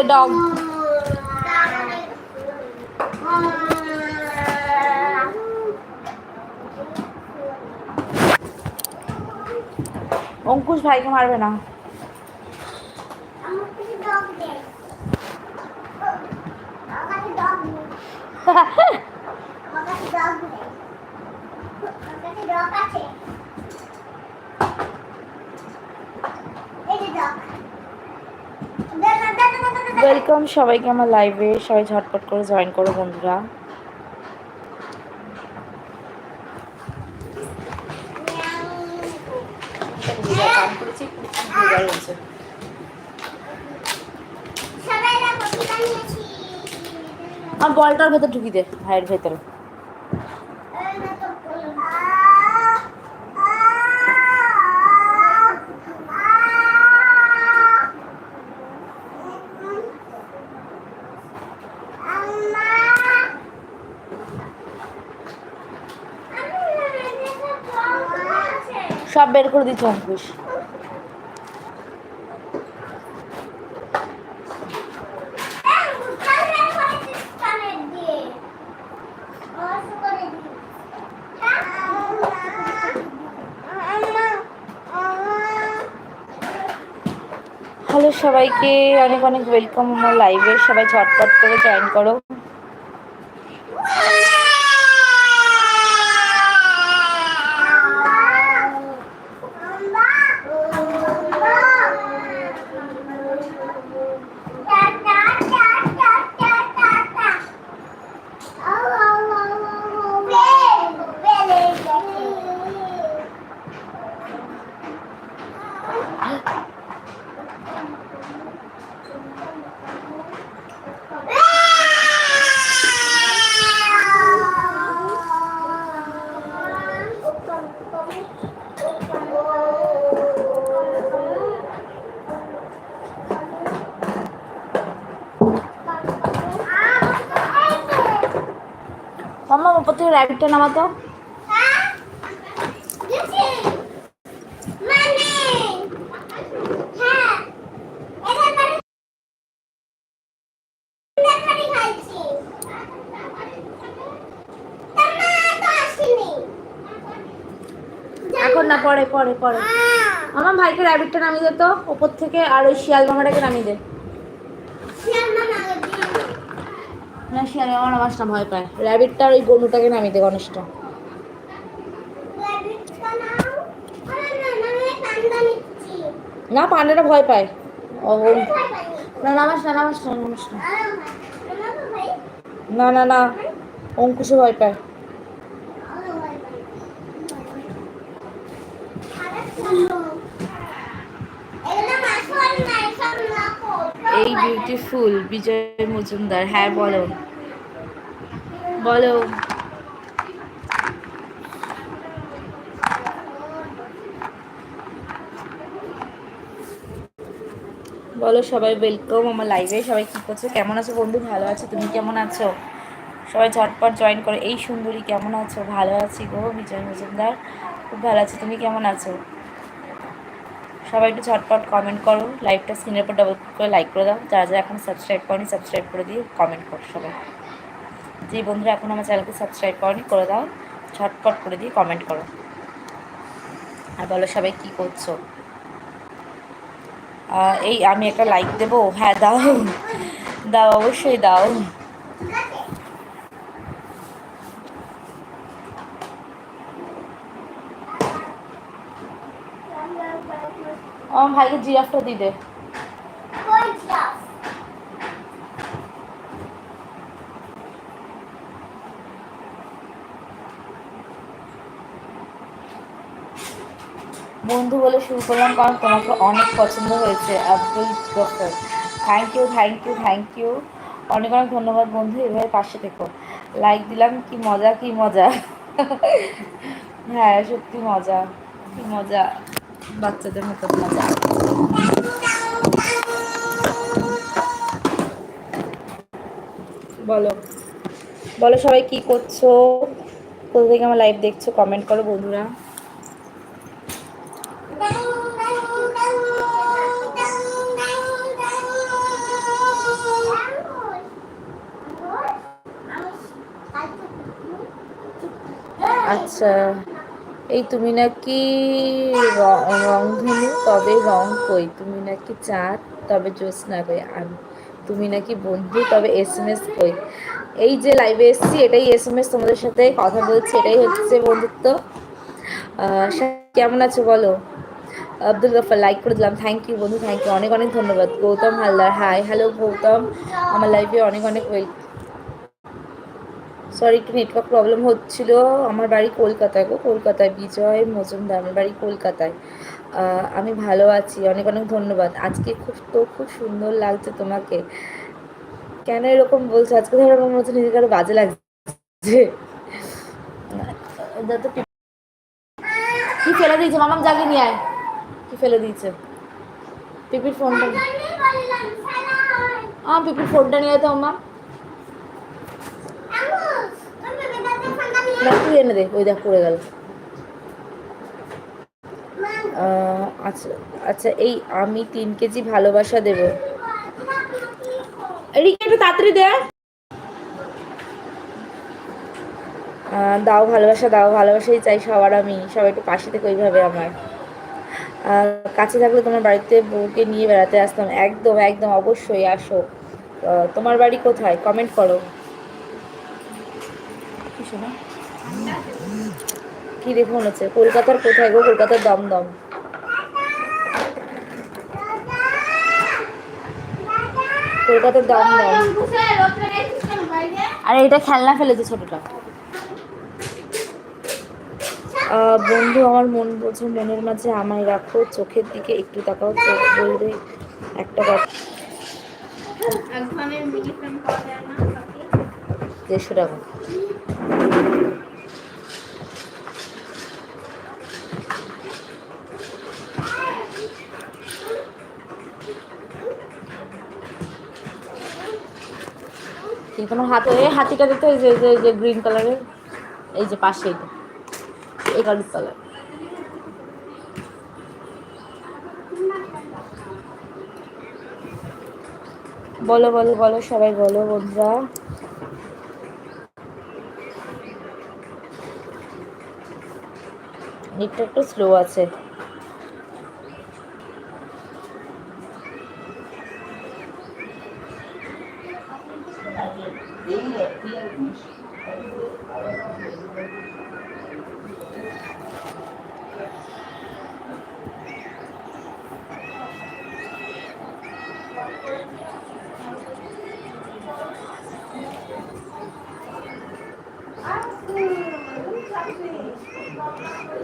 Dog dog. Ankush ভাইকে মারবে না আমাকে ডগ দে আমাকে ডগ দে আমাকে ডগ দে আমাকে ডগ আছে এই যে ডগ দে না দে না দে না ওয়েলকাম সবাইকে আমার লাইভে সবাই ঝটপট করে জয়েন করো বন্ধুরা। আর বলটার ভেতর ঢুকি দে ভাইয়ের ভেতরে এই না তো আ আ আম্মা আমি সব বের করে দিচ্ছে অঙ্কুশ হ্যালো সবাইকে, অনেক অনেক ওয়েলকাম আমার লাইভে সবাই ঝটপট করে জয়েন করো। র্যাবিটটা নামাতো এখন না পরে পরে পরে। আমার ভাইকে র্যাবিটটা নামিয়ে দে তো ওপর থেকে আর ওই শিয়াল মামাটাকে নামিয়ে দে। না শিয়ালে আমার নামাজ না ভয় পায়। র্যাবিটটা ওই গরুটাকে নামিয়ে দে গণেশটা না পান্ডাটা ভয় পায়। ও ও- না নামাস না নামাস না নামাস না। না না না অঙ্কুশে ভয় পায় এই বিউটিফুল বিজয় মজুমদার। হ্যাঁ বলো। বলো। বলো, সবাই ওয়েলকাম আমার লাইভে সবাই কী করছ? কেমন আছো বন্ধু? ভালো আছো? তুমি কেমন আছো? সবাই ঝটপট জয়েন করো। এই সুন্দরী কেমন আছো? ভালো আছি গো, বিজয় মজুমদার। খুব ভালো আছি। তুমি কেমন আছো? সবাই একটু ঝটপট কমেন্ট করো লাইভটা স্ক্রিনের উপর ডবল করে লাইক করে দাও। যারা যারা এখন সাবস্ক্রাইব করনি সাবস্ক্রাইব করে দিয়ে কমেন্ট করো সবাই। যে বন্ধুরা এখন আমার চ্যানেলকে সাবস্ক্রাইব করনি, করে দাও। ঝটপট করে দিয়ে কমেন্ট করো। আর বলো সবাই কী করছ? এই আমি একটা লাইক দেবো। হ্যাঁ দাও। দাও, অবশ্যই দাও। আমার ভাইকে জিরাফটা দিয়ে দে। বন্ধু বলে শুরু করলাম কারণ তোমাকে অনেক পছন্দ হয়েছে Abdul Gafar. Thank you thank you thank you অনেক অনেক ধন্যবাদ বন্ধু এভাবে পাশে থেকো। লাইক দিলাম কি মজা কি মজা। হ্যাঁ সত্যি মজা কি মজা। বাচ্চাদের মতো মজা। বলো। বলো সবাই কি করছ? কোথা থেকে আমার লাইভ দেখছ? কমেন্ট করো বন্ধুরা। আচ্ছা। এই তুমি নাকি রংধনু, তবে রং কই? তুমি নাকি চাঁদ, তবে জ্যোৎস্না কই? আমি, তুমি নাকি বন্ধু, তবে এস এম এস কই? এই যে লাইভে এসেছি, এটাই এস এম এস তোমাদের সাথে কথা বলছি, এটাই হচ্ছে বন্ধুত্ব। কেমন আছো বলো? আব্দুল গফার লাইক করে দিলাম থ্যাংক ইউ বন্ধু থ্যাংক ইউ অনেক অনেক ধন্যবাদ। Gautam Haldar hi hello Gautam. আমার লাইফে অনেক অনেক ওয়েল সরি একটু নেটওয়ার্ক প্রবলেম হচ্ছিল। আমার বাড়ি কলকাতায় গো কলকাতায় বিজয় মজুমদার আমার বাড়ি কলকাতায়। আমি ভালো আছি অনেক অনেক ধন্যবাদ। আজকে খুব তো খুব সুন্দর লাগছে তোমাকে। কেন এরকম বলছো? আজকে ধরো আমার হচ্ছে নিজেকে আরও বাজে লাগছে। কি- কি ফেলে দিয়েছে? মামাম জাগে নিয়ে আয়। কি ফেলে দিয়েছে? পিপির ফোনটা আ পিপির ফোনটা নিয়ে আয় তো মামা। না, তুই এনে দে, ওই দেখ, পড়ে গেল। আচ্ছা আচ্ছা এই আমি তিন কেজি ভালোবাসা দেব। রিকে একটু তাড়াতাড়ি দে। দাও ভালোবাসা, দাও ভালোবাসাই চাই সবার আমি, সবাই একটু পাশে থেকে ওইভাবে আমার। কাছে থাকলে তোমার বাড়িতে বউকে নিয়ে বেড়াতে আসতাম। একদম একদম, অবশ্যই আসো। তোমার বাড়ি কোথায়? কমেন্ট করো। কি শোনা? কি দেখে মনে হচ্ছে? কলকাতার কোথায় গো? কলকাতার দমদম। কলকাতার দমদম। আরে, এটা খেলনা ফেলেছে ছোটটা। বন্ধু, আমার মন বোঝো মনের মাঝে আমায় রাখো, চোখের দিকে একটু তাকাও, চোখ বলবে একটা কথা। দেড়শো টাকা। কিন্তু তোমার হাতে এই হাতিটা দেখতে এই যে- এই যে গ্রিন কালারের এই যে পাশে এটা, এই কালার কালার বলো বলো বলো, সবাই বলো, বন্ধুরা। নেটটা একটু স্লো আছে।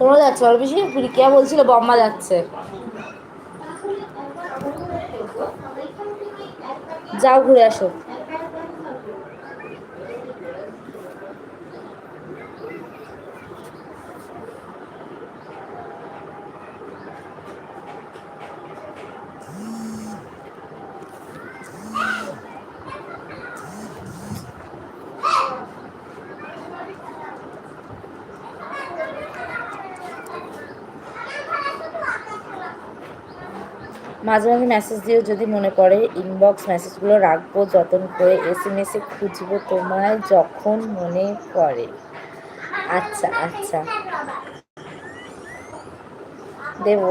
তোমরা যাচ্ছে বেশি রিকিয়া বলছিল বম্মা যাচ্ছে। যাও ঘুরে আসো। মাঝে মাঝে মেসেজ দিও যদি মনে পড়ে ইনবক্স মেসেজগুলো রাখব যতন করে এস এম এসে খুঁজবো তোমায় যখন মনে পড়ে। আচ্ছা আচ্ছা। দেবো।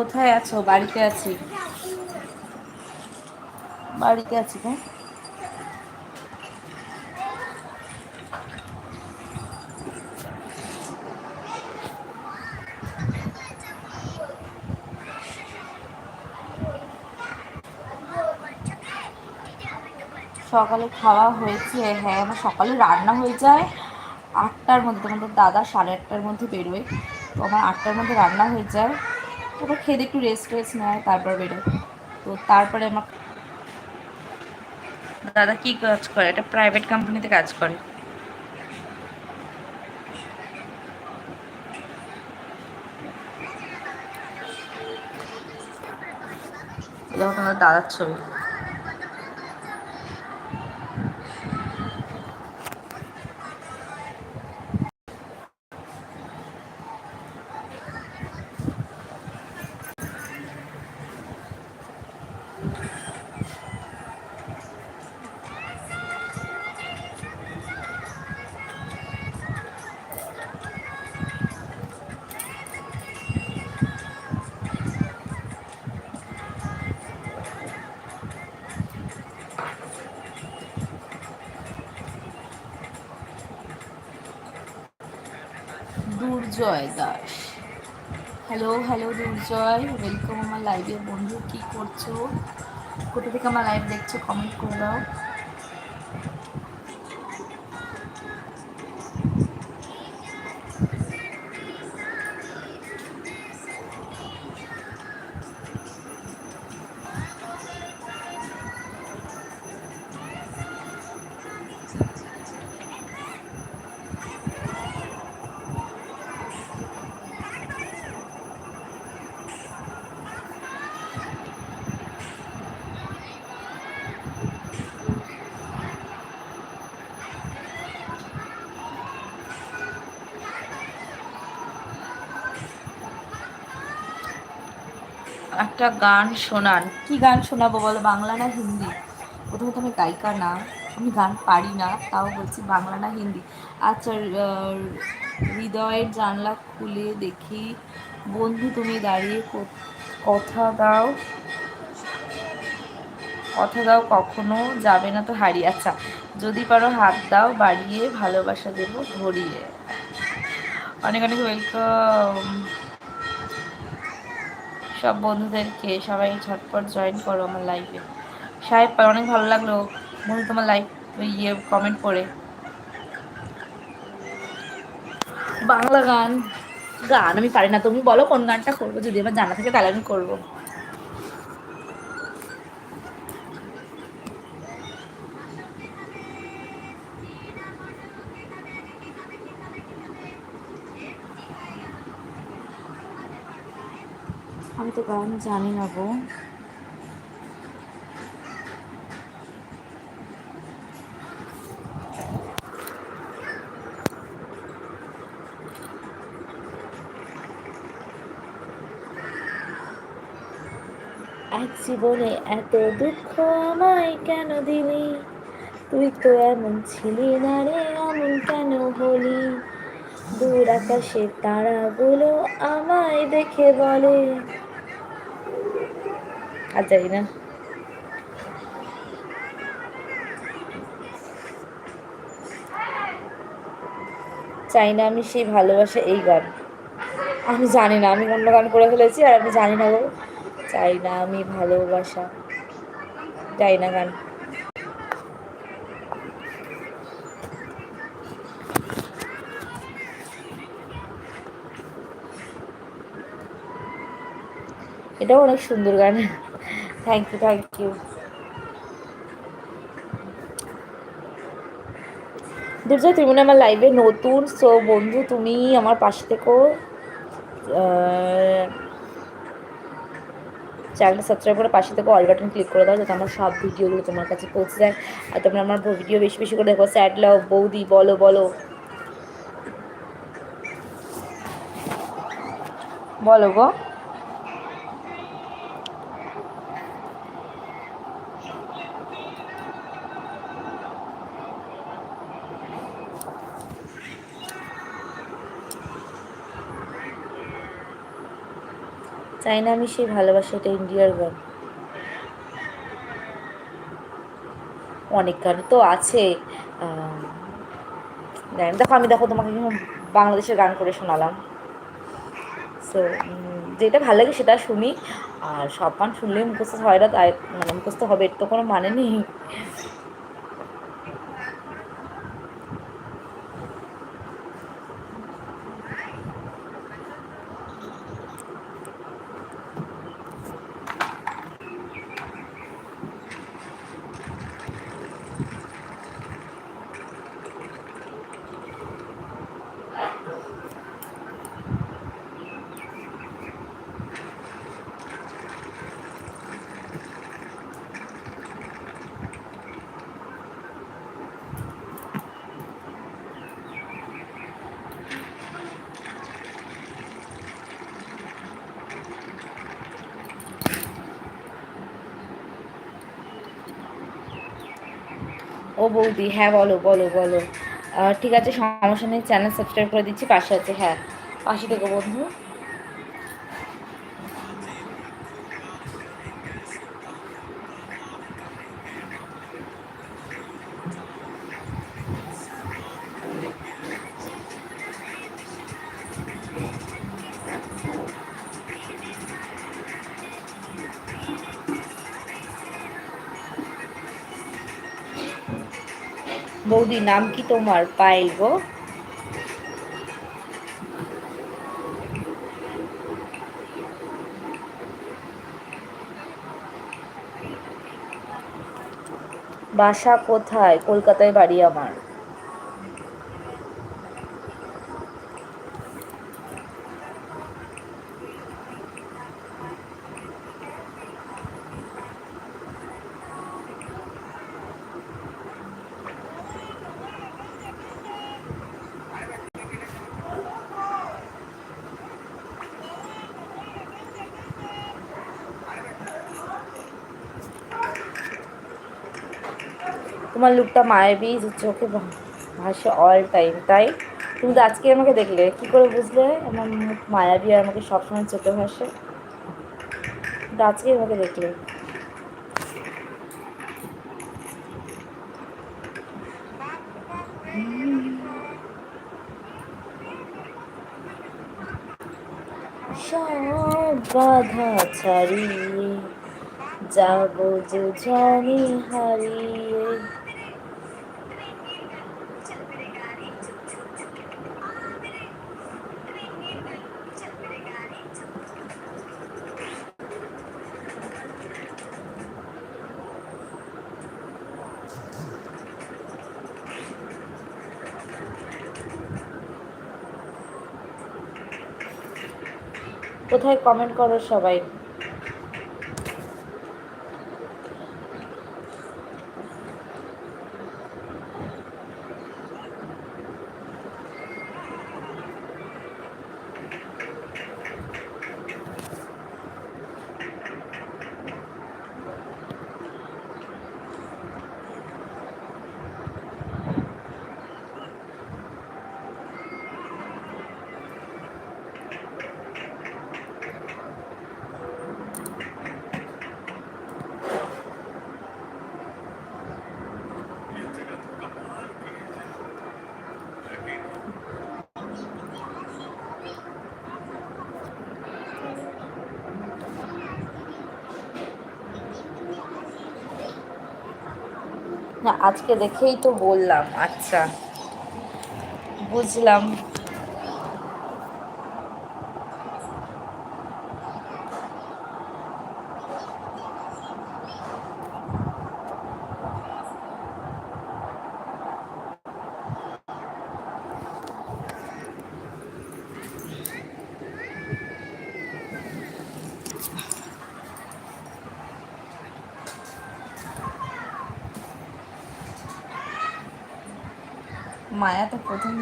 কোথায় আছো? বাড়িতে আছি। বাড়িতে আছি তো সকালে খাওয়া হয়েছে। হ্যাঁ আমার সকালে রান্না হয়ে যায়। আটটার মধ্যে তোমাদের দাদা সাড়ে আটটার মধ্যে বেরোয়। তো আমার আটটার মধ্যে রান্না হয়ে যায়। তারপর খেয়ে একটু রেস্ট টেস্ট নেয় তারপর বেরোয় তো তারপরে আমার দাদা কি কাজ করে? একটা প্রাইভেট কোম্পানিতে কাজ করে। দাদার ছবি। Durjoy Das. Hello hello Durjoy. Welcome আমার লাইভে বন্ধু, কী করছ? কোথা থেকে আমার লাইভ দেখছ? কমেন্ট করে দাও। একটা গান শোনান। কি গান শোনাবো বলো, বাংলা না হিন্দি? প্রথমে তো আমি গায়িকা না, আমি গান পারি না, তাও বলছি বাংলা না হিন্দি। আচ্ছা হৃদয়ের জানলা খুলে দেখি, বন্ধু তুমি দাঁড়িয়ে কথা দাও। কথা দাও, কখনো যাবে না তো হারিয়ে। আচ্ছা যদি পারো হাত দাও, বাড়িয়ে ভালোবাসা দেবো ধরিয়ে অনেক অনেক ওয়েলকাম। সব বন্ধুদেরকে সবাই ঝটপট জয়েন করো আমার লাইফে সাহেব, অনেক ভালো লাগল। বন্ধু, তোমার লাইফ ইয়ে কমেন্ট করে। বাংলা গান। গান আমি পারি না। তুমি বলো কোন গানটা করব? যদি আমার জানা থাকে তাহলে আমি করব। আমি তো গান জানি না গো। এক জীবনে এত দুঃখ আমায় কেন দিলি? তুই তো এমন ছিলি না রে, এমন কেন হলি? দূর আকাশের তারাগুলো আমায় দেখে বলে আর জানি না। চাই না আমি সেই ভালোবাসা এই গান। আমি জানি না, আমি অন্য গান করে ফেলেছি আর আমি জানি না গো। চাই না আমি ভালোবাসা চাই না গান। এটাও অনেক সুন্দর গান। Thank you thank you Durjoy তুমি মনে আমার লাইভে নতুন সো বন্ধু, তুমি আমার পাশে থেকো। চ্যানেলটা সাবস্ক্রাইব করে পাশে থেকে অল বাটন ক্লিক করে দাও, যাতে আমার সব ভিডিওগুলো তোমার কাছে পৌঁছে যায়। আর তোমরা আমার ভিডিও বেশি বেশি করে দেখো। স্যাড লাভ বৌদি, বলো বলো। বলো গো। চাই না আমি সেই ভালোবাসা এটা ইন্ডিয়ার গান? অনেক গান তো আছে। দেখো আমি দেখো তোমাকে বাংলাদেশের গান করে শোনালাম। সো যেটা ভালো লাগে সেটা শুনি। আর সব গান শুনলেই মুখস্থ হয় না, তাই মানে মুখস্থ হবে, এর তো কোনো মানে নেই। বৌদি হ্যাঁ বলো বলো বলো। ঠিক আছে, সমস্যা নেই চ্যানেল সাবস্ক্রাইব করে দিচ্ছি, পাশে আছে হ্যাঁ। পাশে থেকে বন্ধু। নাম কি তোমার? পাইল গো। বাসা কোথায়? কলকাতায় বাড়ি আমার। তোমার লুকটা মায়াবী যে চোখে ভাসে অল টাইম তাই? তুমি তো আজকে আমাকে দেখলে, কি করে বুঝলে? আমার মুখ মায়াবী আর আমাকে সবসময় চোখে ভাসে। আজকে আমাকে দেখলে। বাধা ছাড়িয়ে যাব যে জানি হারিয়ে কোথায় কমেন্ট করো সবাই। আজকে দেখেই তো বললাম আচ্ছা। বুঝলাম।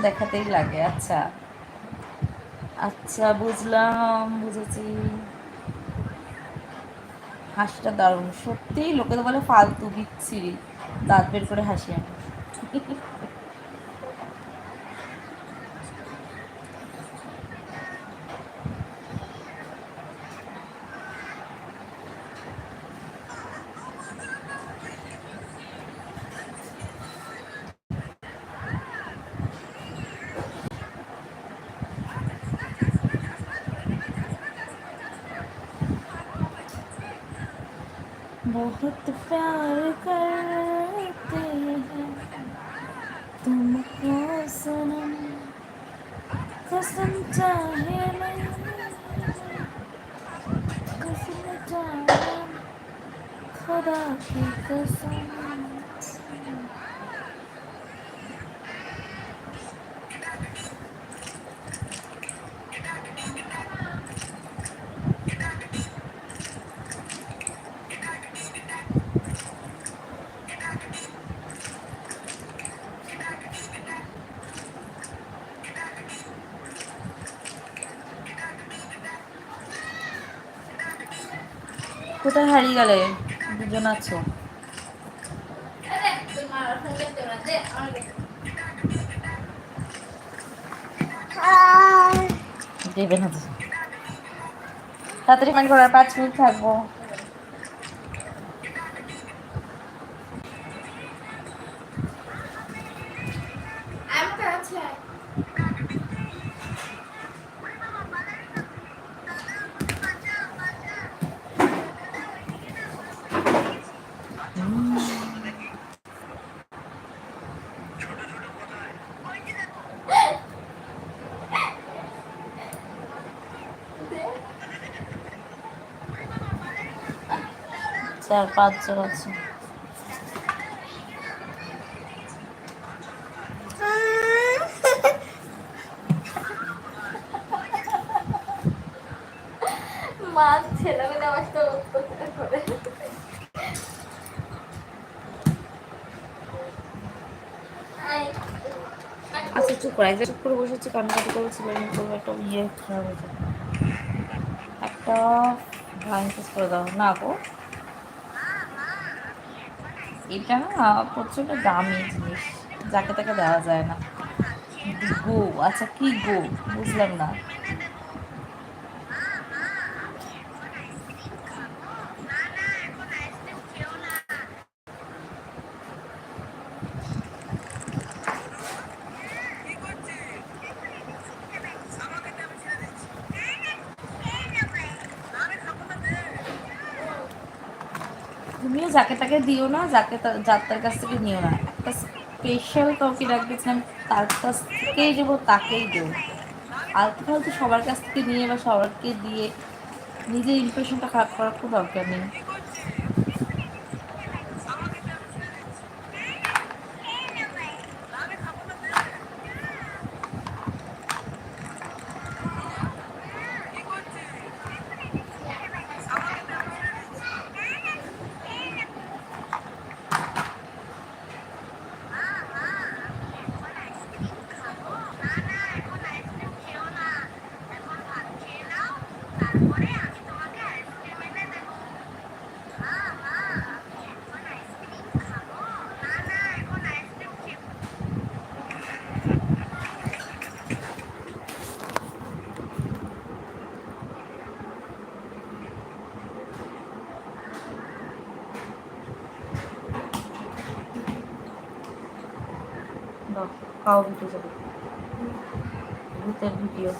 দেখাতেই লাগে আচ্ছা। আচ্ছা বুঝলাম, বুঝেছি। হাসিটা দারুণ। সত্যিই লোকে তো বলে ফালতু বিচ্ছিরি দাঁত বের করে হাসি আমি কোথায় হারিয়ে গেলে? দুজন আছো। আর দেবে না তাড়াতাড়ি মানে পাঁচ মিনিট থাকব। চার পাঁচজন আছে। মা। আচ্ছা করে কান্নাকাটি করেছিল করব একটা ইয়ে খারাপ হয়েছে একটা করে দাও। না গো। এটা না প্রচণ্ড দামি জিনিস, যাকে তাকে দেওয়া যায় না। গো আচ্ছা কি গো? বুঝলাম না। যাকে তাকে দিও না, যাকে তা- যার তার কাছ থেকে নিও না। একটা স্পেশাল কাউকে রাখবেছিলাম তার কাছ থেকেই দেবো তাকেই দেবো। আলতু ফালতু সবার কাছ থেকে নিয়ে বা সবারকে দিয়ে নিজের ইমপ্রেশনটা খারাপ করার খুব দরকার নেই। দাও খাও ভিডিও যাবে ভূতের ভিডিও